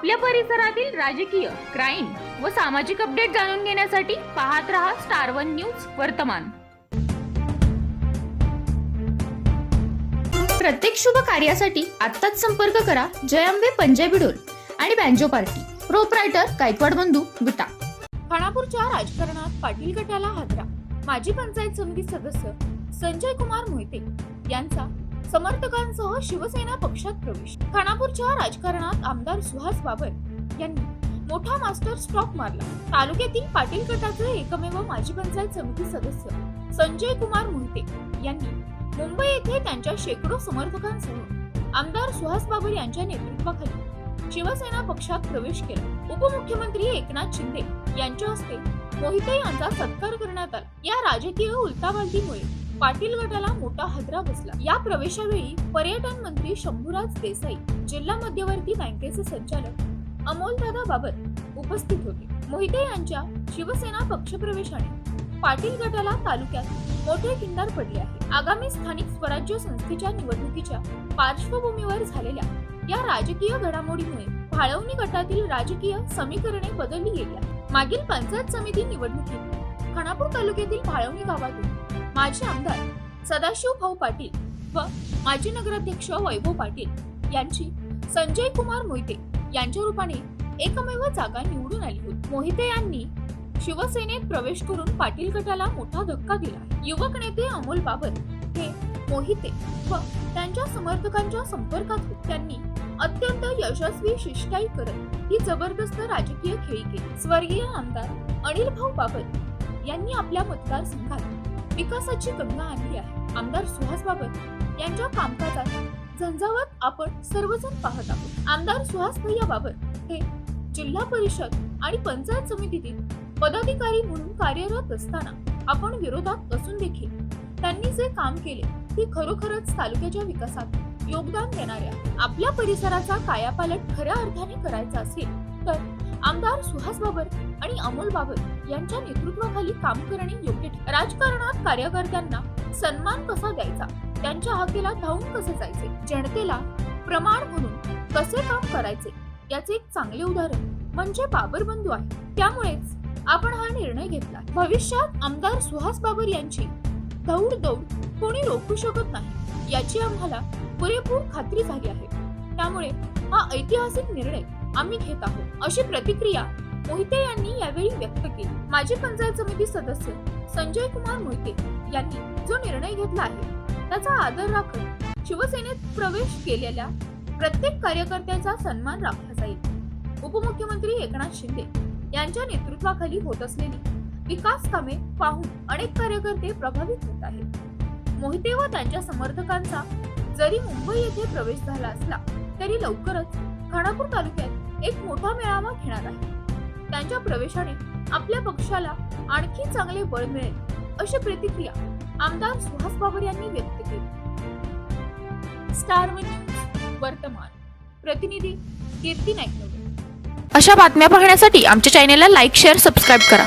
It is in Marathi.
आपल्या परिसरातील राजकीय क्राईम व सामाजिक अपडेट जाणून घेण्यासाठी पाहत रहा स्टार वन न्यूज वर्तमान. प्रत्येक शुभ कार्यासाठी आत्ताच संपर्क करा जय अंबे पंजाबी डोल आणि बँजो पार्टी. प्रोपरायटर गायकवाड बंधू विटा खानापूरच्या राजकारणात पाटील गटाला हादरा माजी पंचायत समिती सदस्य संजय कुमार मोहिते. यांचा समर्थकांसह शिवसेना पक्षात प्रवेश. खानापूरच्या राजकारणात आमदार सुहास बाबर यांनी मोठा मास्टर स्ट्रोक मारला. तालुक्यातील पाटील गटाचे एकमेव माजी पंचायत समिती सदस्य संजय कुमार मोहिते यांनी मुंबई येथे त्यांच्या शेकडो समर्थकांसह आमदार सुहास बाबर यांच्या नेतृत्वाखाली शिवसेना पक्षात प्रवेश केला. उपमुख्यमंत्री एकनाथ शिंदे यांच्या हस्ते मोहिते यांचा सत्कार करण्यात आला. या राजकीय उलटापालटीमुळे पाटील गटाला मोठा हादरा बसला. या प्रवेशावेळी पर्यटन मंत्री शंभूराज देसाई जिल्हा मध्यवर्ती बँकेचे संचालक अमोलदादा बाबत उपस्थित होते. मोहिते यांच्या शिवसेना पक्षप्रवेशाने पाटील गटाला तालुक्यात मोठे किंडार पडले आहे. आगामी स्थानिक स्वराज्य संस्थेच्या निवडणुकीच्या पार्श्वभूमीवर झालेल्या या राजकीय घडामोडीमुळे भाळवणी गटातील राजकीय समीकरणे बदलली गेली मागील पंचायत समिती निवडणुकीत खानापूर तालुक्यातील भाळवणी गावातून माजी आमदार सदाशिव भाऊ पाटील व माजी नगराध्यक्ष वैभव पाटील यांची संजय कुमार मोहिते यांच्या रूपाने एकमेव जागा निवडून आली होती. मोहिते यांनी शिवसेनेत प्रवेश करून पाटील गटाला मोठा धक्का दिला. युवक नेते अमोल बाबर हे मोहिते व त्यांच्या समर्थकांच्या संपर्कात त्यांनी अत्यंत यशस्वी शिष्टाई करत ही जबरदस्त राजकीय खेळी केली. स्वर्गीय आमदार अनिल भाऊ बाबर यांनी आपल्या मतदारसंघात विकासाची गंगा आणली आहे. आमदार सुहास बाबर यांच्या कामकाजात झंझावत आपण सर्वजण पाहत आहोत. आमदार सुहास भैया बाबर हे जिल्हा परिषद आणि पंचायत समितीतील पदाधिकारी म्हणून कार्यरत असताना आपण विरोधात असून देखील त्यांनी जे काम केले ते खरोखरच तालुक्याच्या विकासात योगदान देणाऱ्या आपल्या परिसराचा कायापालट खऱ्या अर्थाने करायचा असेल तर आमदार सुहास बाबर आणि अमोल बाबर यांच्या नेतृत्वाखाली काम करणे योग्य राजकारणात कार्यकर्त्यांना सन्मान कसा द्यायचा? त्यांच्या हाकेला धावून कसे जायचे? जनतेला प्रमाण म्हणून कसे काम करायचे? याचे एक चांगले उदाहरण म्हणजे बाबर बंधू आहे. त्यामुळेच आपण हा निर्णय घेतला. भविष्यात आमदार सुहास बाबर यांची दौड दौड कोणी रोखू शकत नाही याची आम्हाला पुरेपूर खात्री झाली आहे. त्यामुळे हा ऐतिहासिक निर्णय आम्ही घेत आहोत. अशी प्रतिक्रिया मोहिते यांनी यावेळी व्यक्त केली. माजी पंचायत समिती सदस्य संजय कुमार मोहिते यांनी जो निर्णय घेतला आहे त्याचा आदर राखत शिवसेनेत प्रवेश केलेल्या प्रत्येक कार्यकर्त्याचा सन्मान राखला जाईल. उपमुख्यमंत्री एकनाथ शिंदे यांच्या नेतृत्वाखाली होत असलेली विकास कामे पाहून अनेक कार्यकर्ते प्रभावित होत आहेत. मोहिते व त्यांच्या समर्थकांचा जरी मुंबई येथे प्रवेश झाला असला तरी लवकरच खानापूर तालुक्यात एक मोठा मेळावा घेणार आहे. त्यांच्या प्रवेशाने आपल्या पक्षाला आणखी चांगले बळ मिळेल अशी प्रतिक्रिया आमदार सुहास बाबर यांनी व्यक्त केली. स्टार न्यूज वर्तमान. प्रतिनिधी कीर्ती नाईक. अशा बातम्या पाहण्यासाठी आमच्या चॅनेलला लाईक शेअर सबस्क्राईब करा.